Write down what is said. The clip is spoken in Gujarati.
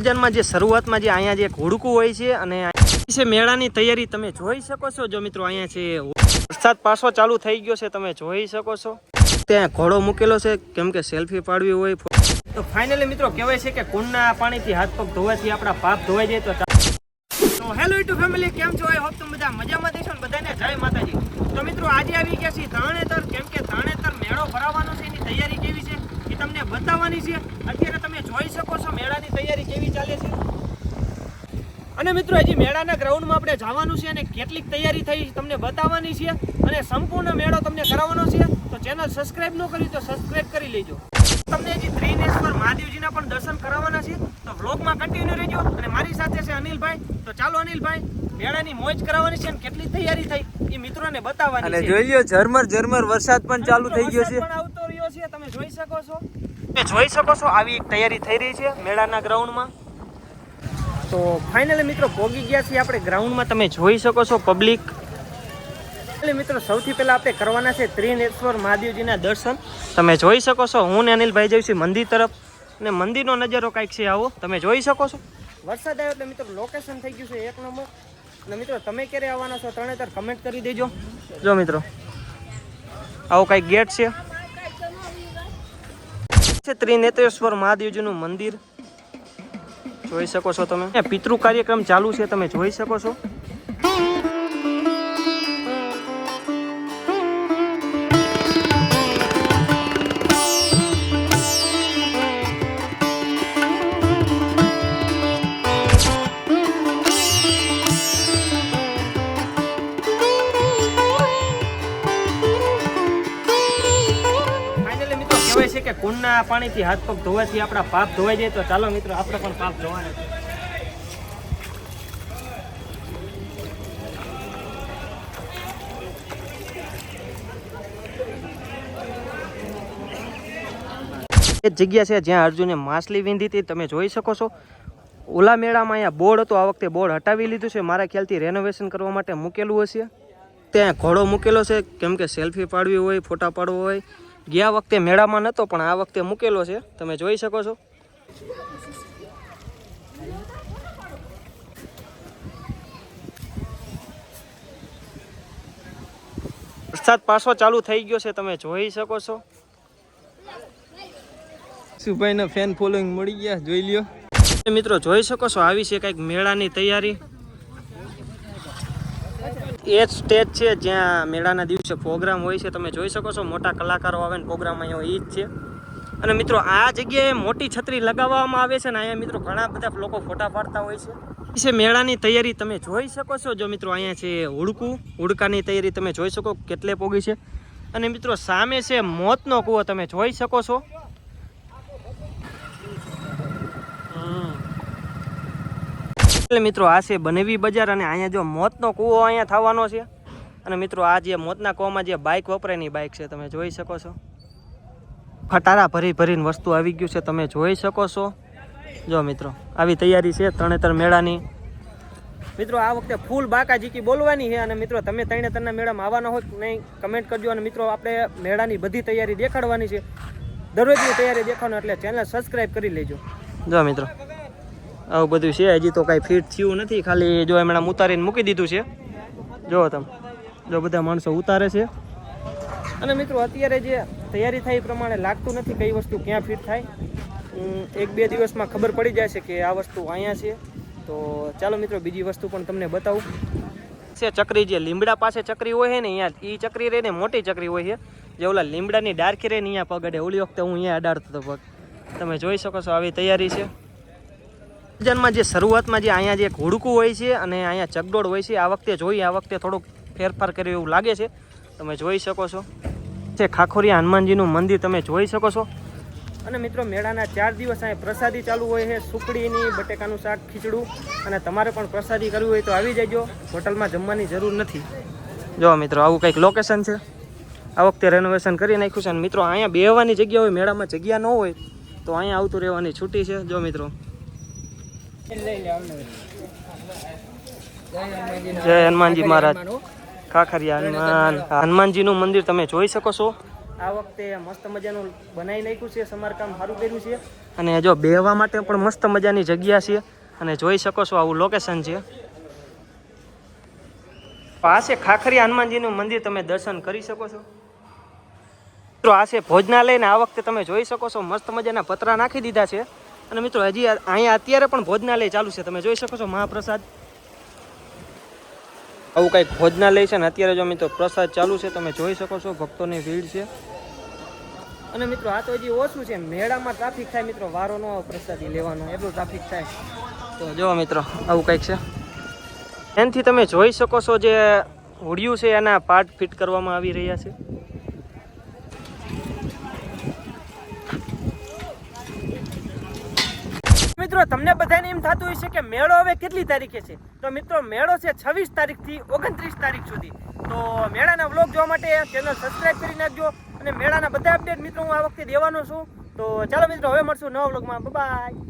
ભજનમાં જે શરૂઆતમાં જે અહીંયા જે હુડકું હોય છે અને છે મેળાની તૈયારી તમે જોઈ શકો છો. જો મિત્રો અહીંયા છે વરસાદ પાછો ચાલુ થઈ ગયો છે, તમે જોઈ શકો છો. ત્યાં ઘોડો મૂકેલો છે, કેમ કે સેલ્ફી પાડવી હોય. તો ફાઇનલી મિત્રો કહેવાય છે કે કુંડના પાણીથી હાથ પગ ધોવાથી આપણા પાપ ધોવાઈ જાય તો હેલો ટુ ફેમિલી કેમ છો? આઈ હોપ તમે બધા મજામાં દેશો ને બધાને જય માતાજી. તો મિત્રો આજે આવી ગયા છીએ ધાણેતર કેમ કે ધાણેતર મેળો ભરાવાનો છે, એની તૈયારી કેવી છે તમને બતાવવાની છે. અત્યારે તમે જોઈ શકો છો મેળાની તૈયારી કેવી ચાલે છે. અને મિત્રો હજી મેળાના ગ્રાઉન્ડમાં આપણે જવાનું છે અને કેટલીક તૈયારી થઈ તમને બતાવવાની છે અને સંપૂર્ણ મેળો તમને કરાવવાનો છે. તો ચેનલ સબસ્ક્રાઇબ ન કરી તો સબસ્ક્રાઇબ કરી લેજો. તમને હજી ત્રિનેશ્વર મહાદેવજીના પણ દર્શન કરાવવાના છે. તો વ્લોગમાં કન્ટિન્યુ રહેજો. અને મારી સાથે છે અનિલભાઈ. તો ચાલો અનિલભાઈ મેળાની મોજ કરાવવાની છે અને કેટલી તૈયારી થઈ એ મિત્રોને બતાવવાની અને જોઈ લ્યો ઝરમર ઝરમર વરસાદ પણ ચાલુ થઈ ગયો છે. છો? તમે જોઈ શકો છો, આવી એક તૈયારી થઈ રહી છે મેળાના ગ્રાઉન્ડમાં. તો ફાઇનલી મિત્રો, પોગી ગયા છીએ આપણે ગ્રાઉન્ડમાં. તમે જોઈ શકો છો પબ્લિક. એટલે મિત્રો, સૌથી પહેલાં આપણે કરવાના છે ત્રિનેશ્વર મહાદેવજીના દર્શન. તમે જોઈ શકો છો, હું ને અનિલભાઈ જઈશું મંદિર તરફ. અને મંદિરનો નજારો કાંઈક છે આવો. તમે જોઈ શકો છો. વરસાદ આવ્યો એટલે મિત્રો લોકેશન થઈ ગયું છે એક નંબર. અને મિત્રો, તમે ક્યારે આવવાના છો ત્રણે ત્રણ કમેન્ટ કરી દેજો. જો મિત્રો, આવો કાંઈક ગેટ છે. છે ત્રિનેત્રેશ્વર મહાદેવજીનું મંદિર. જોઈ શકો છો તમે. પિતૃ કાર્યક્રમ ચાલુ છે, તમે જોઈ શકો છો. કહેવાય છે કે કુંડના પાણીથી હાથ પગ ધોવાથી આપણા પાપ ધોવાઈ જાય તો ચાલો મિત્રો, આપણે પણ પાપ ધોવાના એ જ જગ્યા છે જ્યાં અર્જુને માછલી વીંધી હતી, તમે જોઈ શકો છો. ઓલા મેળામાં અહીંયા બોર્ડ હતો, આ વખતે બોર્ડ હટાવી લીધું છે. મારા ખ્યાલથી રેનોવેશન કરવા માટે મૂકેલું હશે. ત્યાં ઘોડો મૂકેલો છે, કેમ કે સેલ્ફી પાડવી હોય ફોટા પાડવો હોય. ગયા વખતે મેળામાં નહોતો પણ આ વખતે મૂકેલો છે. તમે જોઈ શકો છો. વરસાદ પાછો ચાલુ થઈ ગયો છે તમે જોઈ શકો છો. સુભાઈના ફેન ફોલોઈંગ મળી ગયા જોઈ લ્યો. મિત્રો જોઈ શકો છો આવી છે કંઈક મેળાની તૈયારી. એ જ સ્ટેજ છે જ્યાં મેળાના દિવસે પ્રોગ્રામ હોય છે. તમે જોઈ શકો છો, મોટા કલાકારો આવે ને પ્રોગ્રામ અહીંયા એ જ છે. અને મિત્રો, આ જગ્યાએ મોટી છત્રી લગાવવામાં આવે છે ને અહીંયા મિત્રો ઘણા બધા લોકો ફોટા પાડતા હોય છે. છે મેળાની તૈયારી તમે જોઈ શકો છો. જો મિત્રો, અહીંયા છે હુડકું હુડકાની તૈયારી તમે જોઈ શકો કેટલે પોગી છે. અને મિત્રો, સામે છે મોતનો કૂવો, તમે જોઈ શકો છો. એટલે મિત્રો આ છે બનેવી બજાર અને અહીંયા જો મોતનો કૂવો અહીંયા થવાનો છે. અને મિત્રો આ જે મોતના કૂવામાં જે બાઇક વપરાયની બાઇક છે, તમે જોઈ શકો છો. ખટારા ભરી ભરીને વસ્તુ આવી ગયું છે, તમે જોઈ શકો છો. જો મિત્રો, આવી તૈયારી છે ત્રણેતર મેળાની. મિત્રો, આ વખતે ફૂલ બાકાજીકી બોલવાની છે અને મિત્રો, તમે ત્રણેતરના મેળામાં આવવાના હોય નહીં કમેન્ટ કરજો. અને મિત્રો, આપણે મેળાની બધી તૈયારી દેખાડવાની છે. દરરોજની તૈયારી દેખાડવાની, એટલે ચેનલ સબસ્ક્રાઈબ કરી લેજો. જો મિત્રો. આવું બધું છે, હજી તો કાંઈ ફિટ થયું નથી. ખાલી જો એમણે ઉતારીને મૂકી દીધું છે. જો તમે, જો બધા માણસો ઉતારે છે. અને મિત્રો, અત્યારે જે તૈયારી થાય એ પ્રમાણે લાગતું નથી કઈ વસ્તુ ક્યાં ફિટ થાય. એક બે દિવસમાં ખબર પડી જાય છે કે આ વસ્તુ અહીંયા છે. તો ચાલો મિત્રો, બીજી વસ્તુ પણ તમને બતાવું. છે, ચકરી જે લીમડા પાસે ચકરી હોય છે ને, અહીંયા એ ચકરી રહે ને, મોટી ચકરી હોય છે. જે ઓલા લીમડાની ડાર્કી રહે ને, અહીંયા પગડે ઓલી વખતે હું અહીંયા અડાડતો હતો પગ. તમે જોઈ શકો છો, આવી તૈયારી છે. ભજનમાં જે શરૂઆતમાં જે અહીંયા જે હુડકું હોય છે અને અહીંયા ચગડોળ હોય છે, આ વખતે જોઈએ આ વખતે થોડુંક ફેરફાર કર્યો એવું લાગે છે. તમે જોઈ શકો છો. છે ખાખોરિયા હનુમાનજીનું મંદિર તમે જોઈ શકો છો. અને મિત્રો, મેળાના ચાર દિવસ અહીંયા પ્રસાદી ચાલુ હોય છે. સુકડીની બટેકાનું શાક, ખીચડું અને તમારે પણ પ્રસાદી કરવી હોય તો આવી જજો. હોટલમાં જમવાની જરૂર નથી. જો મિત્રો, આવું કંઈક લોકેશન છે. આ વખતે રેનોવેશન કરી નાખ્યું છે. અને મિત્રો, અહીંયા બેહવાની જગ્યા હોય, મેળામાં જગ્યા ન હોય, તો અહીંયા આવતું રહેવાની છૂટી છે. જો મિત્રો જય હનુમાનજી મહારાજ. ખાખરિયા હનુમાન. હનુમાનજીનું મંદિર તમે જોઈ શકો છો. આ વખતે મસ્ત મજાનું બનાવી નાખ્યું છે સમારકામ સારું કર્યું છે. અને જો બેહવા માટે પણ મસ્ત મજાની જગ્યા છે. અને જોઈ શકો છો આવું લોકેશન છે. પાસે ખાખરી હનુમાનજીનું મંદિર તમે દર્શન કરી શકો છો. મિત્રો આ છે ભોજનાલય ને આ વખતે તમે જોઈ શકો છો મસ્ત મજાના પતરા નાખી દીધા છે. અને મિત્રો, હજી અહીંયા અત્યારે પણ ભોજનાલય ચાલુ છે. તમે જોઈ શકો છો મહાપ્રસાદ. આવું કંઈક ભોજનાલય છે ને અત્યારે જો મિત્રો પ્રસાદ ચાલુ છે, તમે જોઈ શકો છો, ભક્તોની ભીડ છે. અને મિત્રો, આ તો હજી ઓછું છે. મેળામાં ટ્રાફિક થાય મિત્રો વારો ન પ્રસાદી લેવાનો, એટલું ટ્રાફિક થાય. તો જો મિત્રો, આવું કંઈક છે. એનાથી તમે જોઈ શકો છો જે હોડિયું છે, એના પાર્ટ ફિટ કરવામાં આવી રહ્યા છે. મિત્રો, તમને બધાને એમ થતું છે કે મેળો હવે કેટલી તારીખે છે? તો મિત્રો, મેળો છે છવ્વીસ તારીખથી ઓગણત્રીસ તારીખ સુધી. તો મેળાના વ્લોગ જોવા માટે ચેનલ સબસ્ક્રાઇબ કરી નાખજો અને મેળાના બધા અપડેટ મિત્રો, હું આ વખતે દેવાનો છું. તો ચાલો મિત્રો, હવે મળશું નવા વ્લોગમાં. બાય